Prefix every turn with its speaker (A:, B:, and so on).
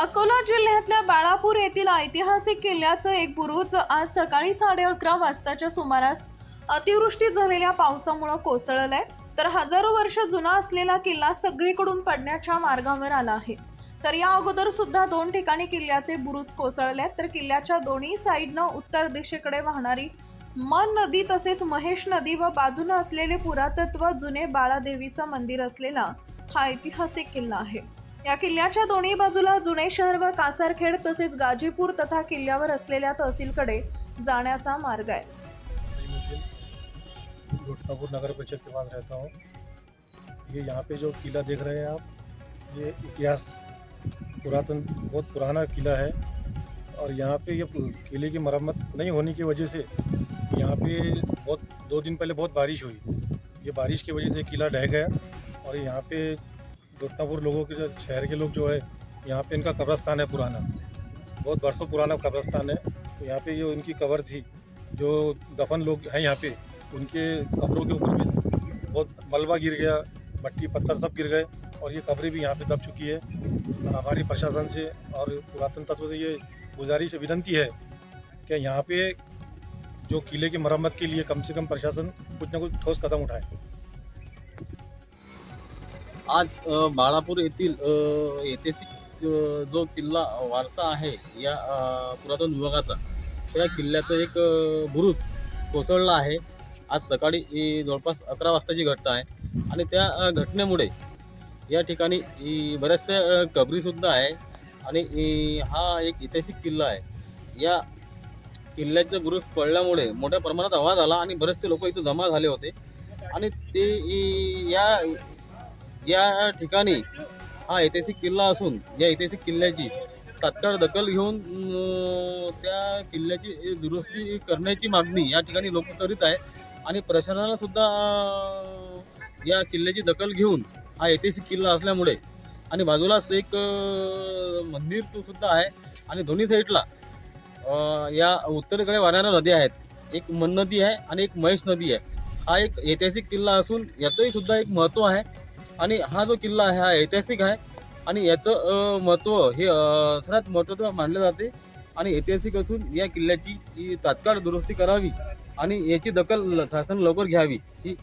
A: अकोला जिल्ह्यातल्या बाळापूर येथील ऐतिहासिक किल्ल्याचं एक बुरुज आज सकाळी साडे अकरा वाजताच्या सुमारास अतिवृष्टी झालेल्या पावसामुळे कोसळलंय. तर हजारो वर्ष जुना असलेला किल्ला सगळीकडून पडण्याच्या मार्गावर आला आहे. तर या अगोदर सुद्धा दोन ठिकाणी किल्ल्याचे बुरुज कोसळले तर किल्ल्याच्या दोन्ही साईडनं उत्तर दिशेकडे वाहणारी मन नदी तसेच महेश नदी व बाजूनं असलेले पुरातत्व जुने बाळादेवीचं मंदिर असलेला हा ऐतिहासिक किल्ला आहे. या किल्ल्याच्या दोन्ही बाजूला जुने शहर व कासारखेड तसेच गाजीपूर तथा किल्ल्यावर असलेल्या तहसीलकडे जाण्याचा मार्ग आहे.
B: मैं नगर परिषद के पास रहता हूँ। ये यहाँ पे जो किला देख रहे हैं आप ये इतिहास पुरातन बहुत पुराना किला है। और यहाँ पे ये किले की मरम्मत नहीं होने की वजह से यहाँ पे बहुत दो दिन पहले बहुत बारिश हुई। ये बारिश की वजह से किला ढह गया और यहाँ पे घुटनापुर लोगों के जो शहर के लोग जो है, यहाँ पे इनका कब्रस्तान है पुराना। बहुत बरसों पुराना कब्रस्तान है। तो यहाँ पे जो इनकी कबर थी, जो दफन लोग हैं यहाँ पे, उनके कब्रों के ऊपर भी बहुत मलबा गिर गया, मट्टी, पत्थर सब गिर गए और ये कब्रें भी यहाँ पे दब चुकी है। और हमारी प्रशासन से और पुरातन तत्व से ये गुजारिश विनंती है कि यहाँ पे जो किले की मरम्मत के लिए कम से कम प्रशासन कुछ ना कुछ ठोस कदम उठाए।
C: आज बाळापूर येथील ऐतिहासिक जो किल्ला वारसा आहे या पुरातन विभागाचा त्या किल्ल्याचं एक बुरुज कोसळला आहे. आज सकाळी जवळपास अकरा वाजताची घटना आहे. आणि त्या घटनेमुळे या ठिकाणी बऱ्याचशा कबरीसुद्धा आहे. आणि हा एक ऐतिहासिक किल्ला आहे. या किल्ल्याचं बुरुज पडल्यामुळे मोठ्या प्रमाणात आवाज आला आणि बरेचसे लोक इथं जमा झाले होते. आणि ते या या ठिकाणी हा ऐतिहासिक किल्ला असून या ऐतिहासिक किल्ल्याची तात्काळ दखल घेऊन त्या किल्ल्याची दुरुस्ती करण्याची मागणी या ठिकाणी लोक करीत आहे. आणि प्रशासनाला सुद्धा या किल्ल्याची दखल घेऊन हा ऐतिहासिक किल्ला असल्यामुळे आणि बाजूलाच एक मंदिर तो सुद्धा आहे. आणि दोन्ही साईडला या उत्तरेकडे वाहणाऱ्या नद्या आहेत. एक मन नदी आहे आणि एक महेश नदी आहे. हा एक ऐतिहासिक किल्ला असून याचंही सुद्धा एक महत्त्व आहे. आणि हा जो किल्ला आहे हा ऐतिहासिक आहे. आणि याचं महत्त्व हे सर्वात महत्त्वाचं मानलं जाते. आणि ऐतिहासिक असून या किल्ल्याची ही तात्काळ दुरुस्ती करावी आणि याची दखल शासन लवकर घ्यावी ही